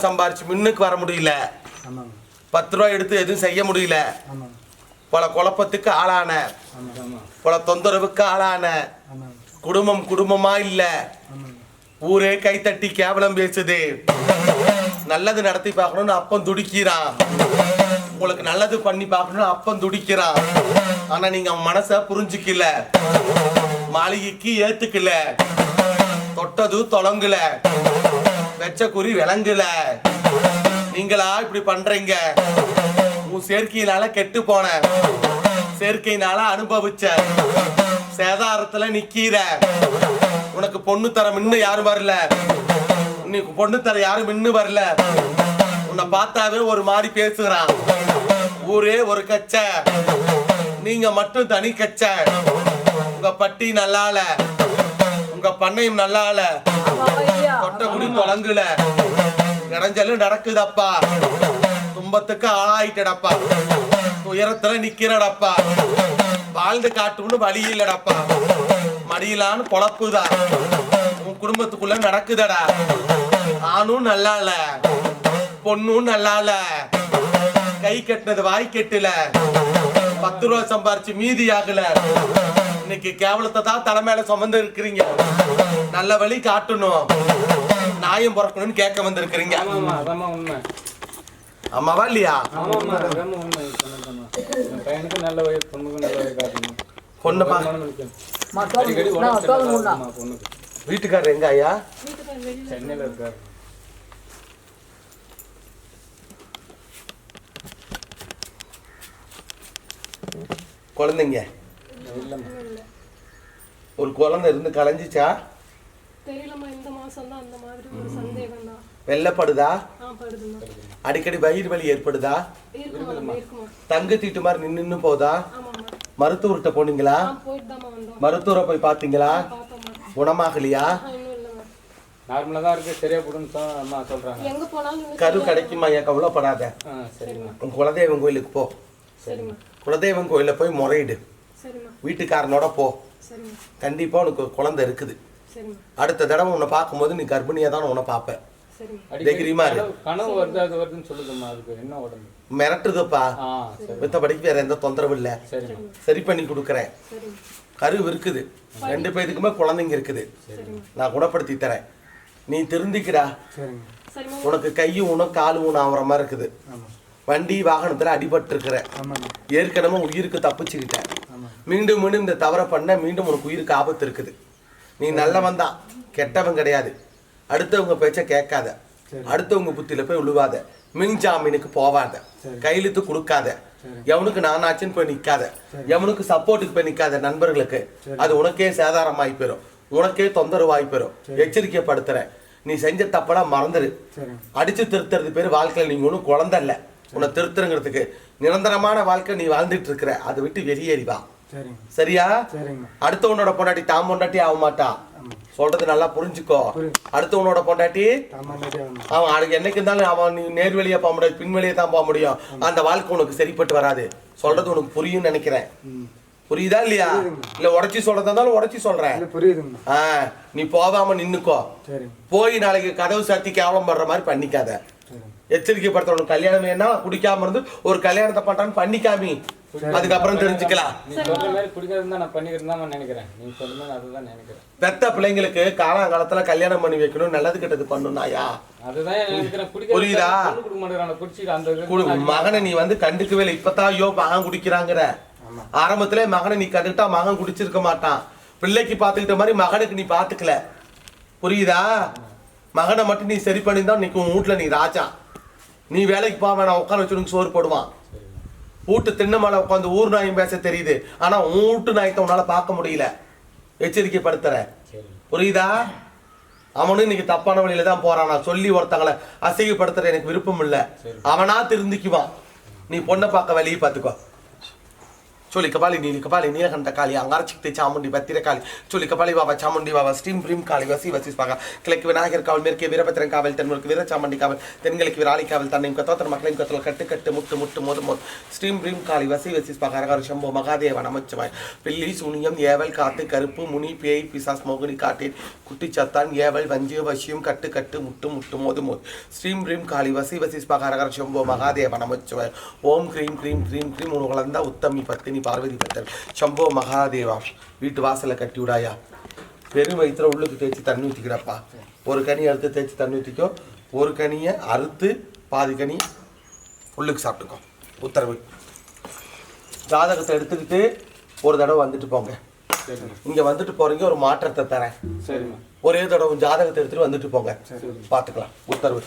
சம்பாரிச்சு முன்னுக்கு வர முடியல. பத்து ரூபா எடுத்து எதுவும் செய்ய முடியல. பல குழப்பத்துக்கு ஆளான. பல தொந்தரவுக்கு ஆளான. குடும்பம் குடும்பமா இல்ல. ஊரே கைத்தட்டி கேவலம் பேசுது. நல்லது நடத்தி பார்க்கணும்னு அப்பன் துடிக்கிறான். உங்களுக்கு நல்லது பண்ணி பார்க்கணும்னு அப்பன் துடிக்கிறான். ஆனா நீங்க மனச புரிஞ்சுக்கல. மாளிகைக்கு ஏத்துக்கல. தொட்டது தொலங்கல. வெச்ச குறி நீங்களா இப்படி பண்றீங்க? உன் சேர்க்கையினால கெட்டு போன சேர்க்கையினால அனுபவிச்ச சேதாரத்துல நிக்கிற உனக்கு பொண்ணு தரம் இன்னும் யாரும் வரல. உனக்கு பொண்ணு தர யாரும் இன்னும் வரல. உன்னை பார்த்தாவே ஒரு மாதிரி பேசுகிறான். ஊரே ஒரு கச்ச. நீங்க மட்டும் தனி கச்ச. உங்க பட்டி நல்லால. உங்க பண்ணையும் நல்லால. தொட்ட குடி தொலங்குல இடைஞ்சலும் நடக்குதப்பா. துன்பத்துக்கு ஆளாயிட்டடப்பா. துயரத்துல நிக்கிறடப்பா. வாழ்ந்து காட்டும்னு வழி இல்லடப்பா. மடியிலான்னு பொழப்புதா. உன் குடும்பத்துக்குள்ள நடக்குதடா. ஆணும் நல்லா இல்ல பொண்ணும் நல்லா இல்ல கை கட்டினது வாய் கெட்டல. பத்து ரூபா சம்பாரிச்சு மீதி ஆகல. இன்னைக்கு கேவலத்தை தான் தலைமையில சுமந்து இருக்கிறீங்க. நல்ல வழி காட்டணும். நாயம் பிறக்கணும்னு கேட்க வந்திருக்கிறீங்க. ஆமாவா இல்லையா? பையனுக்கு நல்ல வயசு பொண்ணுக்கும் நல்ல வயசு காட்டணும். பொண்ணு பா மனம் இருக்கு. அடிக்கடி உடம்பு சரியில்லாம இருக்குமா பொண்ணுக்கு. வீட்டுக்காரர் எங்க ஐயா? சென்னையில் இருக்காரு. குழந்தைங்க? இல்லைம்மா. ஒரு குழந்தை இருந்து கலைஞ்சிச்சா தெரியலம்மா இந்த மாசம் தான் அந்த மாதிரி ஒரு சந்தேகம் தான் வெள்ளப்படுதா? அடிக்கடி வயிறு வலி ஏற்படுதா? தங்கு தீட்டு மாதிரி நின்னு நின்னு போதா? மருத்துவர்கிட்ட போனீங்களா? மருத்துவரை போய் பார்த்தீங்களா? பார்த்தோம்மா. குணமாகலையா? நார்மலாக தான் இருக்கு சரியா போடுன்னு சொ- அம்மா சொல்கிறாங்க எங்க போனாலும் நீங்க கரு கிடைக்குமா? ஐயா கவலைப்படாத. குலதெய்வம் கோயிலுக்கு போ. குலதெய்வம் கோயிலில் போய் முறையிடு. வீட்டுக்காரனோட போ. சரிம்மா கண்டிப்பா உனக்கு குழந்தை இருக்குது. அடுத்த தடவை உன்னை பார்க்கும்போது நீ கர்ப்பிணியா தான் உன்னை பார்ப்ப. சரிம்மா அடிக்கடி தைரியமா. கனவு- வருது அது வருதுன்னு சொல்லுதும்மா அதுக்கு என்ன உடம்பு? மிரட்டுதுப்பா. மித்தபடிக்கு வேற எந்த தொந்தரவும் இல்லை. சரி பண்ணி கொடுக்குறேன். சரிம்மா கரு இருக்குது. ரெண்டு பேருக்குமே குழந்தைங்க இருக்குது. நான் குணப்படுத்தி தரேன். நீ திருந்திக்கிறா. உனக்கு கையும் உனக்கு காலும் ஊனம் ஆகுற மாதிரி இருக்குது. வண்டி வாகனத்துல அடிபட்டு இருக்கிற ஏற்கனவே உயிருக்கு தப்பிச்சுக்கிட்டேன். மீண்டும் மீண்டும் இந்த தவறை பண்ண மீண்டும் உனக்கு உயிருக்கு ஆபத்து இருக்குது. நீ நல்லவன் தான் கெட்டவன் கிடையாது. அடுத்தவங்க பேச்ச கேட்காத. அடுத்தவங்க புத்தியில போய் விழுவாத மின் ஜாமீனுக்கு போவாத. கையெழுத்து கொடுக்காத. எவனுக்கு நானாச்சுன்னு போய் நிக்காத. எவனுக்கு சப்போர்ட்டுக்கு போய் நிக்காத நண்பர்களுக்கு. அது உனக்கே சேதாரமாயி போயிடும் உனக்கே தொந்தரவாகி போயிடும் எச்சரிக்கைப்படுத்துறேன். நீ செஞ்ச தப்பெல்லாம் மறந்துடு அடிச்சு திருத்துறது பேர் வாழ்க்கையில் நீங்க ஒன்றும் குழந்தை இல்ல. உன்னை திருத்துறங்கிறதுக்கு நிரந்தரமான வாழ்க்கை நீ வாழ்ந்துட்டு இருக்கிற. அதை விட்டு வெளியேறி வா. சரிங்க சரியா? அடுத்தவனோட பொண்டாட்டி தாம் பொண்டாட்டி ஆக ஆமாம் சொல்றது நல்லா புரிஞ்சுக்கோ. அடுத்தவனோட பொண்டாட்டி? அவன் அதுக்கு என்னைக்கு இருந்தாலும் அவன் நீ நேர் வழியா போக முடியாது பின் வழியா தான் போக முடியும். அந்த வாழ்க்கை உனக்கு சரிப்பட்டு வராது. சொல்றது உனக்கு புரியும்னு நினைக்கிறேன். புரியுதா இல்லையா? இல்ல உடச்சி சொல்றதா இருந்தாலும் உடச்சி சொல்றேன். ஆ நீ போகாம நின்னுக்கோ. போய் நாளைக்கு கதவு சாத்தி கேவலம் படுற மாதிரி பண்ணிக்காத. எச்சரிக்கைப்படுத்தணும். கல்யாணம் வேணா குடிக்காம இருந்து ஒரு கல்யாணத்தை பண்றான்னு பண்ணிக்காமி. அதுக்கப்புறம் தெரிஞ்சுக்கலாம். நீ நீ பெத்த பிள்ளைங்களுக்கு காலாங்காலத்துல கல்யாணம் பண்ணி வைக்கணும் நல்லது கெட்டது பிடிக்காது புரியுதா? மகனை நீ வந்து கண்டுக்கவே இல்லை. இப்பதான் ஐயோ மகன் குடிக்கிறாங்கிற. ஆரம்பத்திலே மகனை நீ கண்டுக்கிட்டா மகன் குடிச்சிருக்க மாட்டான். பிள்ளைக்கு பாத்துக்கிட்ட மாதிரி மகனுக்கு நீ பாத்துக்கல. புரியுதா? மகனை மட்டும் நீ சரி பண்ணியிருந்தா இன்னைக்கு உன் வீட்டுல நீ ராஜா. நீ வேலைக்கு போக வேணாம் உட்கார வச்சு உனக்கு சோறு போடுவான். வீட்டு திண்ணை மேல உட்காந்து ஊர் நாயும் பேச தெரியுது. ஆனா உன் வீட்டு நாயத்தை உன்னால பார்க்க முடியல. சரி. புரியுதா? அவனும் இன்னைக்கு தப்பான வழியில தான் போறான்? நான் சொல்லி ஒருத்தங்களை அசிங்கப்படுத்துற எனக்கு விருப்பம் இல்ல. அவனா திருந்திக்குவான். நீ பொண்ணை பார்க்க வழியை பார்த்துக்கோ. চলি কপালি নীল কপালি নীলকণ্ঠ কালী అంగార శక్తి చాముండి బత్తిరకాళి చులి కపాలి బాబా చాముండి బాబా స్టీమ్ ప్రీమ్ కాళి వసి వసి స్పాగ కిలకి వినాయకర్ కావల్ మేరకి వీరభద్రం కావల్ తన్మూర్కి వీర చాముండి కావల్ తెన్గలికి విరాళి కావల్ తన ఇంకొత తన మక్కల ఇంకొతలు కట్టు కట్టు ముట్టు ముట్టు మొద మొద స్టీమ్ ప్రీమ్ కాళి వసి వసి స్పాగ గారు శంభో மகாதேவ நமச்சிவாய் பில்லி சூனியம் ஏவல் காத்து கருப்பு முனி பேய் பிசாஸ் மோகினி காட்டேன் குட்டி சத்தான் ஏவல் வஞ்சிய வசியம் கட்டு கட்டு முட்டு முட்டு மோது மோது ஸ்ரீம் ரீம் காளி வசி வசி ஸ்பாகாரகர் சம்போ மகாதேவ நமச்சிவாய் ஓம் கிரீம் கிரீம் கிரீம் கிரீம் உன் உலர்ந்த உத்தமி பத்தினி பார்வதி பத்தன் சம்போ மகாதேவா வீட்டு வாசல்ல கட்டி விடாயா. பெரும் வயிற்றுல உள்ளுக்கு தேய்ச்சி தண்ணி ஊற்றிக்கிறப்பா ஒரு கனி அறுத்து தேய்ச்சி தண்ணி ஊற்றிக்கோ ஒரு கனியை அறுத்து பாதி கனி உள்ளுக்கு சாப்பிட்டுக்கோ. உத்தரவு. ஜாதகத்தை எடுத்துக்கிட்டு ஒரு தடவை வந்துட்டு போங்க. இங்க வந்துட்டு போறீங்க ஒரு மாற்றத்தை தரேன். ஒரே தடவை ஜாதகத்தை எடுத்துட்டு வந்துட்டு போங்க. பார்த்துக்கலாம். உத்தரவு.